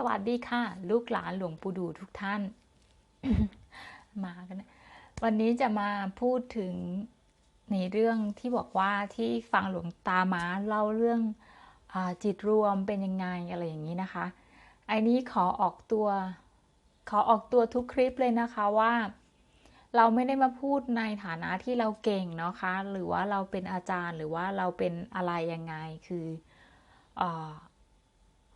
สวัสดีค่ะ ลูกหลานหลวงปู่ดูทุกท่าน มากันนะวันนี้จะมาพูดถึงในเรื่องที่บอกว่าที่ฟังหลวงตามาเล่าเรื่องอจิตรวมเป็นยังไงอะไรอย่างนี้นะคะไอ้นี้ขอออกตัว ขอออกตัวทุกคลิปเลยนะคะว่า เราไม่ได้มาพูดในฐานะที่เราเก่งเนาะคะ หรือว่าเราเป็นอาจารย์หรือว่าเราเป็นอะไรยังไงคืออ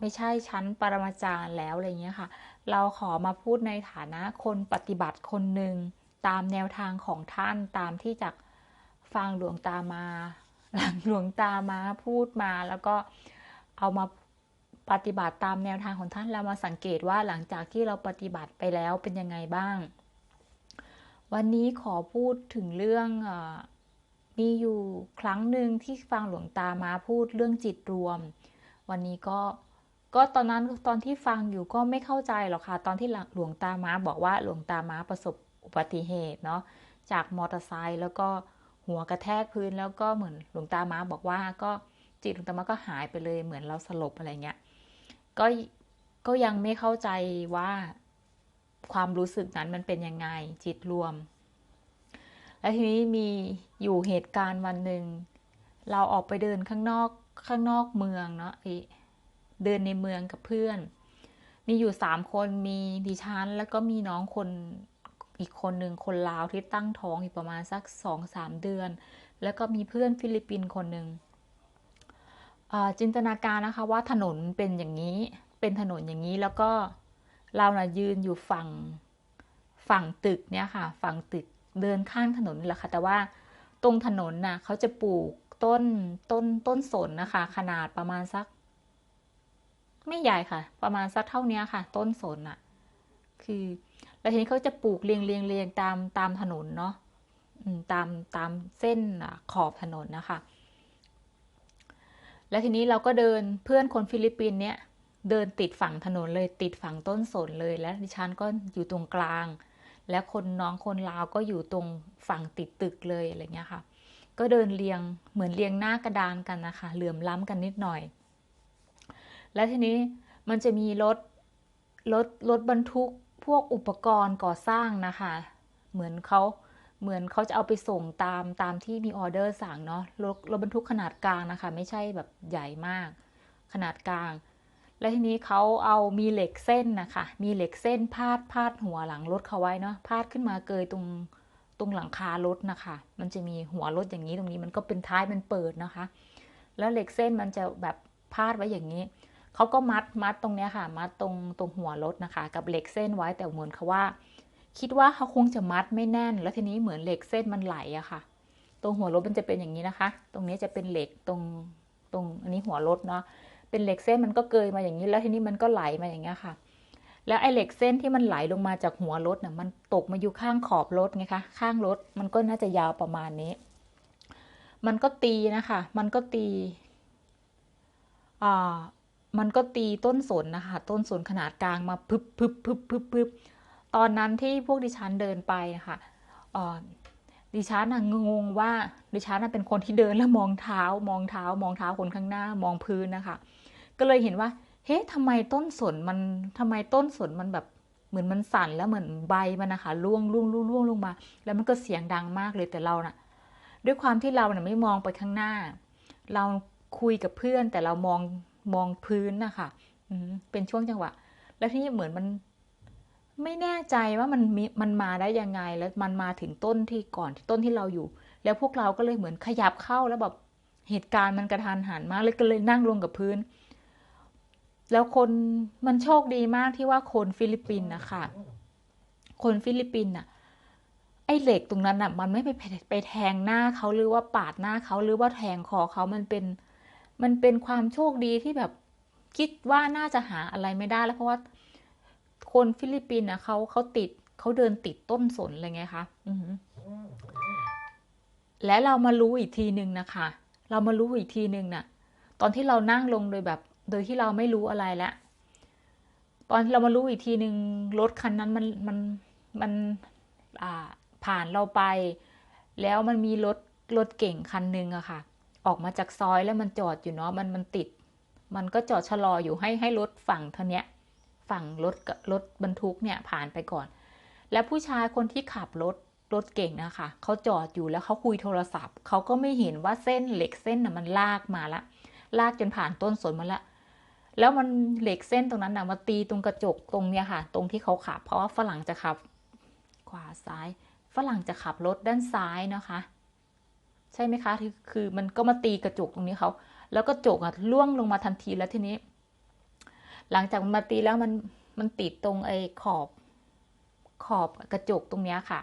ไม่ใช่ชั้นปรมาจารย์แล้วอะไรเงี้ยค่ะ เราขอมาพูดในฐานะคนปฏิบัติคนหนึ่งตามแนวทางของท่านตามที่จากฟังหลวงตามา หลังหลวงตามาพูดมาแล้วก็เอามาปฏิบัติตามแนวทางของท่านเรามาสังเกตว่าหลังจากที่เราปฏิบัติไปแล้วเป็นยังไงบ้าง วันนี้ขอพูดถึงเรื่องอมีอยู่ครั้งหนึ่งที่ฟังหลวงตามาพูดเรื่องจิตรวม วันนี้ก็ ก็ตอนนั้นตอนที่ฟังอยู่ก็ไม่เข้าใจหรอกค่ะ ตอนที่หลวงตาม้าบอกว่าหลวงตาม้าประสบอุบัติเหตุเนาะจากมอเตอร์ไซค์แล้วก็หัวกระแทกพื้นแล้วก็เหมือนหลวงตาม้าบอกว่าก็จิตหลวงตาม้าก็หายไปเลยเหมือนเราสลบอะไรเงี้ยก็ก็ยังไม่เข้าใจว่าความรู้สึกนั้นมันเป็นยังไงจิตรวม แล้วทีนี้มีอยู่เหตุการณ์วันหนึ่งเราออกไปเดินข้างนอกข้างนอกเมืองเนาะ เดินในเมืองกับเพื่อน มีอยู่สามคนมีดิฉันแล้วก็มีน้องคนอีกคนหนึ่งคนลาวที่ตั้งท้องอยู่ประมาณสักสองสามเดือน แล้วก็มีเพื่อนฟิลิปปินส์คนหนึ่งจินตนาการนะคะว่าถนนเป็นอย่างนี้เป็นถนนอย่างนี้แล้วก็เรานะ่ะยืนอยู่ฝั่งฝั่งตึกเนี่ยค่ะ ฝั่งตึกเดินข้างถนนแหละค่ะแต่ว่าตรงถนนน่ะเขาจะปลูกต้นต้นต้นสนนะคะ ขนาดประมาณสัก ไม่ใหญ่ค่ะ ประมาณสักเท่านี้ค่ะ ต้นสนอะคือ แล้วทีนี้เขาจะปลูกเรียงเรียงเรียงตามตามถนนเนาะตามตามเส้นขอบถนนนะคะ แล้วทีนี้เราก็เดินเพื่อนคนฟิลิปปินส์เนี่ย เดินติดฝั่งถนนเลยติดฝั่งต้นสนเลย และดิฉันก็อยู่ตรงกลาง และคนน้องคนลาวก็อยู่ตรงฝั่งติดตึกเลยอะไรเงี้ยค่ะ ก็เดินเรียงเหมือนเรียงหน้ากระดานกันนะคะ เหลื่อมล้ำกันนิดหน่อย แล้วทีนี้มันจะมีรถรถรถบรรทุกพวกอุปกรณ์ก่อสร้างนะคะ เหมือนเขาเหมือนเขาจะเอาไปส่งตามตามที่มีออเดอร์สั่งเนาะรถรถบรรทุกขนาดกลางนะคะ ไม่ใช่แบบใหญ่มาก ขนาดกลาง แล้วทีนี้เขาเอามีเหล็กเส้นนะคะ มีเหล็กเส้นพาดพาดหัวหลังรถเขาไว้เนาะพาดขึ้นมาเกยตรงตรงหลังคารถนะคะ มันจะมีหัวรถอย่างนี้ตรงนี้มันก็เป็นท้ายมันเปิดนะคะ แล้วเหล็กเส้นมันจะแบบพาดไว้อย่างนี้ เขาก็มัดมัดตรงเนี้ยค่ะ มัดตรงตรงหัวรถนะคะ กับเหล็กเส้นไว้แต่เหมือนเขาว่า คิดว่าเขาคงจะมัดไม่แน่น แล้วทีนี้เหมือนเหล็กเส้นมันไหลอะค่ะ ตรงหัวรถมันจะเป็นอย่างนี้นะคะ ตรงนี้จะเป็นเหล็กตรงตรงอันนี้หัวรถเนาะเป็นเหล็กเส้นมันก็เกยมาอย่างนี้แล้วทีนี้มันก็ไหลมาอย่างเงี้ยค่ะ แล้วไอ้เหล็กเส้นที่มันไหลลงมาจากหัวรถน่ะมันตกมาอยู่ข้างขอบรถไงคะข้างรถมันก็น่าจะยาวประมาณนี้ มันก็ตีนะคะ มันก็ตีอ่า มันก็ตีต้นสนนะคะ ต้นสนขนาดกลางมาพึบพึบพึบพึบพึบตอนนั้นที่พวกดิฉันเดินไปนะคะดิฉันงงว่าดิฉันเป็นคนที่เดินแล้วมองเท้า มองเท้า มองเท้าคนข้างหน้ามองพื้นนะคะ ก็เลยเห็นว่า เฮ้ยทำไมต้นสนมันทำไมต้นสนมันแบบเหมือนมันสั่นแล้วเหมือนใบมันนะคะร่วงร่วงร่วงร่วงลงมา แล้วมันก็เสียงดังมากเลยแต่เรานะ่ะ ด้วยความที่เราเนะ่ยไม่มองไปข้างหน้า เราคุยกับเพื่อนแต่เรามอง มองพื้นนะคะเป็นช่วงจังหวะ แล้วที่เหมือนมันไม่แน่ใจว่ามันมีมันมาได้ยังไง แล้วมันมาถึงต้นที่ก่อนที่ต้นที่เราอยู่ แล้วพวกเราก็เลยเหมือนขยับเข้าแล้วแบบเหตุการณ์มันกระทันหันมากเลยก็เลยนั่งลงกับพื้น แล้วคนมันโชคดีมากที่ว่าคนฟิลิปปินส์นะคะคนฟิลิปปินส์น่ะ ไอเหล็กตรงนั้นน่ะ มันไม่ไปไปแทงหน้าเขาหรือว่าปาดหน้าเขาหรือว่าแทงคอเขามันเป็น มันเป็นความโชคดีที่แบบคิดว่าน่าจะหาอะไรไม่ได้แล้วเพราะว่าคนฟิลิปปินส์นะเขาเขาติดเขาเดินติดต้นสนอะไรเงี้ยคะและเรามารู้อีกทีหนึ่งนะคะ เรามารู้อีกทีหนึ่งนะ่ะ ตอนที่เรานั่งลงโดยแบบ โดยที่เราไม่รู้อะไรแล้วตอนที่เรามารู้อีกทีหนึ่งรถคันนั้นมันมันมันอ่าผ่านเราไป แล้วมันมีรถรถเก่งคันหนึ่งอะค่ะ ออกมาจากซอยแล้วมันจอดอยู่เนาะมันมันติด มันก็จอดชะลออยู่ให้ให้รถฝั่งเท่านี้ฝั่งรถรถบรรทุกเนี่ยผ่านไปก่อน แล้วผู้ชายคนที่ขับรถรถเก่งนะคะเขาจอดอยู่แล้วเขาคุยโทรศัพท์ เขาก็ไม่เห็นว่าเส้นเหล็กเส้นน่ะมันลากมาละ ลากจนผ่านต้นสนมาละ แล้วมันเหล็กเส้นตรงนั้นน่ะมาตีตรงกระจกตรงเนี้ยค่ะ ตรงที่เขาขับ เพราะว่าฝรั่งจะขับ ขวาซ้าย ฝรั่งจะขับรถด้านซ้ายนะคะ ใช่ไหมคะคือมันก็มาตีกระจกตรงนี้เขาแล้วกระจกอะล่วงลงมาทันทีแล้วทีนี้ หลังจากมันมาตีแล้วมันมันติดตรงไอ้ขอบขอบกระจกตรงเนี้ยค่ะ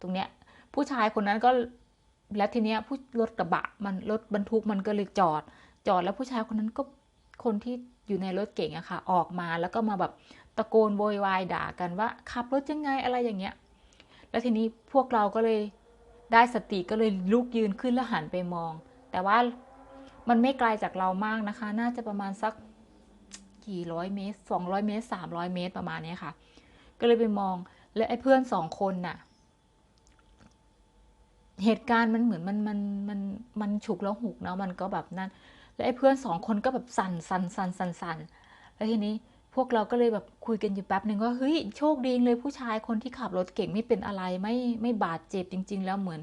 ตรงเนี้ยผู้ชายคนนั้นก็แล้วทีเนี้ยผู้รถกระบะมันรถบรรทุกมันก็เลยจอด จอดแล้วผู้ชายคนนั้นก็คนที่อยู่ในรถเก่งอะค่ะ ออกมาแล้วก็มาแบบตะโกนโวยวายด่ากันว่าขับรถยังไงอะไรอย่างเงี้ย แล้วทีนี้พวกเราก็เลย ได้สติก็เลยลุกยืนขึ้นแล้วหันไปมอง แต่ว่ามันไม่ไกลจากเรามากนะคะ น่าจะประมาณสักกี่ร้อยเมตรสองร้อยเมตรสามร้อยเมตรประมาณนี้ค่ะ ก็เลยไปมอง แล้วไอ้เพื่อนสองคนน่ะ เหตุการณ์มันเหมือนมันมันมันมันฉุกแล้วหุกเนาะมันก็แบบนั้น แล้วไอ้เพื่อนสองคนก็แบบสั่นสั่นสั่นสั่นสั่นแล้วทีนี้ พวกเราก็เลยแบบคุยกันอยู่แป๊บหนึ่งว่าเฮ้ยโชคดีเลยผู้ชายคนที่ขับรถเก่งไม่เป็นอะไรไม่ไม่บาดเจ็บจริง ๆ แล้วเหมือน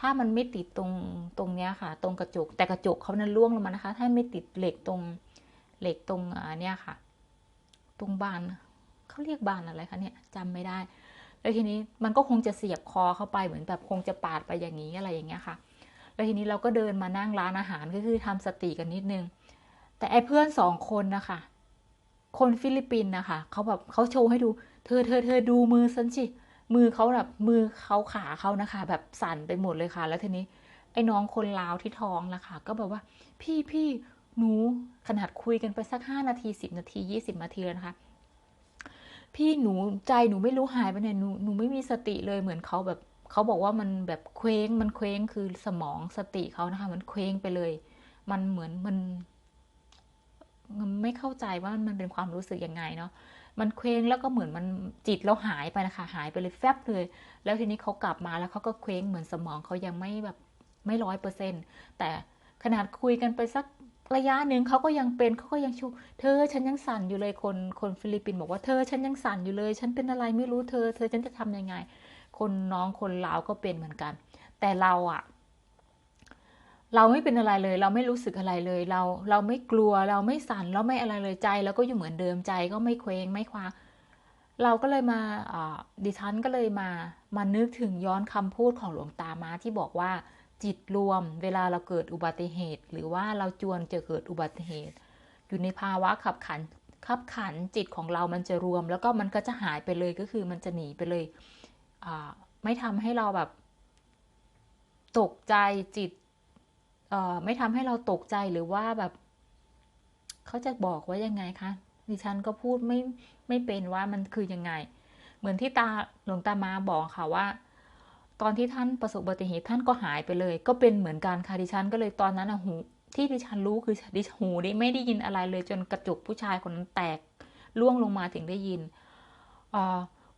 ถ้ามันไม่ติดตรงตรงเนี้ยค่ะ ตรงกระจกแต่กระจกเขานั้นล่วงลงมานะคะ ถ้าไม่ติดเหล็กตรงเหล็กตรงอ่าเนี่ยค่ะ ตรงบานเขาเรียกบานอะไรคะเนี่ยจำไม่ได้ แล้วทีนี้มันก็คงจะเสียบคอเข้าไปเหมือนแบบคงจะปาดไปอย่างนี้อะไรอย่างเงี้ยค่ะ แล้วทีนี้เราก็เดินมานั่งร้านอาหารก็คือทำสติกันนิดนึง แต่ไอ้เพื่อนสองคนนะคะ คนฟิลิปปินส์นะคะเขาแบบเขาโชว์ให้ดู เธอเธอเธอดูมือฉันสิมือเขาแบบมือเขาขาเขานะคะ แบบสั่นไปหมดเลยค่ะ แล้วทีนี้ไอ้น้องคนลาวที่ท้องละค่ะก็แบบว่า พี่พี่หนูขนาดคุยกันไปสักห้านาทีสิบนาทียี่สิบนาทีแล้วนะคะพี่หนูใจหนูไม่รู้หายไปไหนหนูหนูไม่มีสติเลยเหมือนเขาแบบเขาบอกว่ามันแบบเคว้งมันเคว้งคือสมองสติเขานะคะ มันเคว้งไปเลย มันเหมือนมัน ไม่เข้าใจว่ามันเป็นความรู้สึกยังไงเนาะมันเคว้งแล้วก็เหมือนมันจิตเราหายไปนะคะหายไปเลยแฟบเลย แล้วทีนี้เขากลับมาแล้วเขาก็เคว้งเหมือนสมองเขายังไม่แบบไม่ร้อยเปอร์เซ็นต์แต่ขนาดคุยกันไปสักระยะหนึ่งเขาก็ยังเป็นเขาก็ยังชูเธอฉันยังสั่นอยู่เลยคนคนฟิลิปปินส์บอกว่าเธอฉันยังสั่นอยู่เลย ฉันเป็นอะไรไม่รู้เธอ เธอฉันจะทำยังไง คนน้องคนลาวก็เป็นเหมือนกัน แต่เราอะ เราไม่เป็นอะไรเลย เราไม่รู้สึกอะไรเลย เราเราไม่กลัวเราไม่สั่นเราไม่อะไรเลยใจแล้วก็อยู่เหมือนเดิมใจก็ไม่เคว้งไม่คว้าเราก็เลยมาดิฉันก็เลยมามานึกถึงย้อนคำพูดของหลวงตามาที่บอกว่า จิตรวม เวลาเราเกิดอุบัติเหตุ หรือว่าเราจวนจะเกิดอุบัติเหตุ อยู่ในภาวะขับขันขับขันจิตของเรามันจะรวม แล้วก็มันก็จะหายไปเลยก็คือมันจะหนีไปเลยไม่ทำให้เราแบบ ตกใจจิต ไม่ทำให้เราตกใจหรือว่าแบบ เขาจะบอกว่ายังไงคะดิฉันก็พูดไม่ไม่เป็นว่ามันคือยังไง เหมือนที่ตาหลวงตามาบอกค่ะว่า ตอนที่ท่านประสบอุบัติเหตุท่านก็หายไปเลย ก็เป็นเหมือนกันค่ะดิฉันก็เลยตอนนั้นหูที่ดิฉันรู้คือดิหูได้ไม่ได้ยินอะไรเลยจนกระจกผู้ชายคนนั้นแตกล่วงลงมาถึงได้ยิน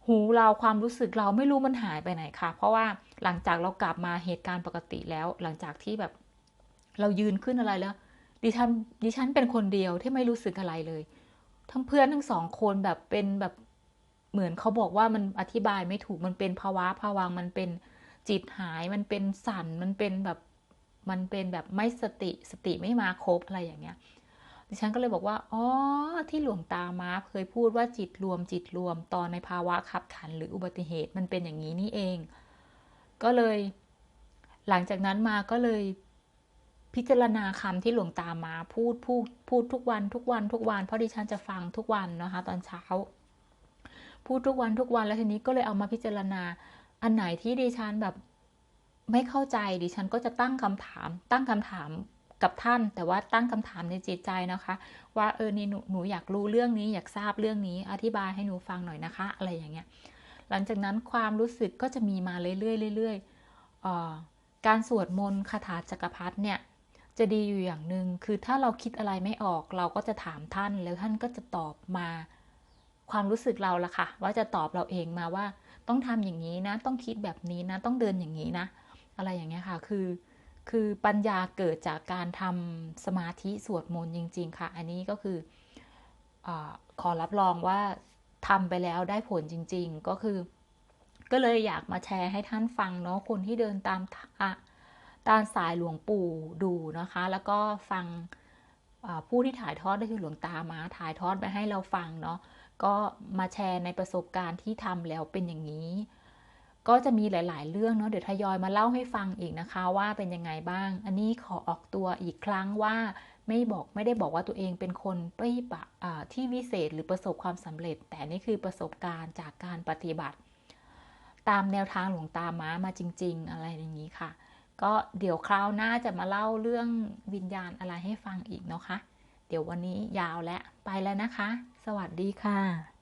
หูเราความรู้สึกเราไม่รู้มันหายไปไหนค่ะ เพราะว่าหลังจากเรากลับมาเหตุการณ์ปกติแล้ว หลังจากที่แบบ เรายืนขึ้นอะไรแล้ว ดิฉันดิฉันเป็นคนเดียวที่ไม่รู้สึกอะไรเลย ทั้งเพื่อนทั้งสองคนแบบเป็นแบบเหมือนเขาบอกว่ามันอธิบายไม่ถูกมันเป็นภาวะภาวังมันเป็นจิตหายมันเป็นสั่นมันเป็นแบบมันเป็นแบบไม่สติสติไม่มาครบอะไรอย่างเงี้ยดิฉันก็เลยบอกว่าอ๋อที่หลวงตามาเคยพูดว่าจิตรวมจิตรวมตอนในภาวะขับขันหรืออุบัติเหตุมันเป็นอย่างนี้นี่เอง ก็เลย หลังจากนั้นมาก็เลย พิจารณาคำที่หลวงตามาพูดพูดพูดทุกวันทุกวันทุกวัน เพราะดิฉันจะฟังทุกวันนะคะ ตอนเช้า พูดทุกวันทุกวันแล้วทีนี้ก็เลยเอามาพิจารณา อันไหนที่ดิฉันแบบไม่เข้าใจดิฉันก็จะตั้งคำถาม ตั้งคำถามกับท่าน แต่ว่าตั้งคำถามในจิตใจนะคะ ว่าเออนี่หนูหนูอยากรู้เรื่องนี้ อยากทราบเรื่องนี้ อธิบายให้หนูฟังหน่อยนะคะ อะไรอย่างเงี้ย หลังจากนั้นความรู้สึกก็จะมีมาเรื่อยๆเรื่อยๆการสวดมนต์คาถาจักรพรรดิเนี่ย จะดีอยู่อย่างหนึ่งคือถ้าเราคิดอะไรไม่ออก เราก็จะถามท่านแล้วท่านก็จะตอบมา ความรู้สึกเราละค่ะ ว่าจะตอบเราเองมาว่า ต้องทำอย่างนี้นะ ต้องคิดแบบนี้นะ ต้องเดินอย่างนี้นะ อะไรอย่างเงี้ยค่ะคือ คือปัญญาเกิดจากการทำสมาธิสวดมนต์จริง ๆ ค่ะ อันนี้ก็คืออขอรับรองว่าทำไปแล้วได้ผลจริง ๆ ก็คือ ก็เลยอยากมาแชร์ให้ท่านฟังเนาะคนที่เดินตาม ตามสายหลวงปู่ดูนะคะ แล้วก็ฟังผู้ที่ถ่ายทอดก็คือหลวงตามาถ่ายทอดไปให้เราฟังเนาะก็มาแชร์ในประสบการณ์ที่ทำแล้วเป็นอย่างนี้ ก็จะมีหลาย ๆ เรื่องเนาะเดี๋ยวทยอยมาเล่าให้ฟังอีกนะคะว่าเป็นยังไงบ้าง อันนี้ขอออกตัวอีกครั้งว่าไม่บอกไม่ได้บอกว่าตัวเองเป็นคนไม่ปะที่วิเศษหรือประสบความสำเร็จ แต่นี่คือประสบการณ์จากการปฏิบัติ ตามแนวทางหลวงตาม้ามาจริง ๆ อะไรอย่างนี้ค่ะ ก็เดี๋ยวคราวหน้าจะมาเล่าเรื่องวิญญาณอะไรให้ฟังอีกเนาะคะ่ะเดี๋ยววันนี้ยาวแล้วไปแล้วนะคะ สวัสดีค่ะ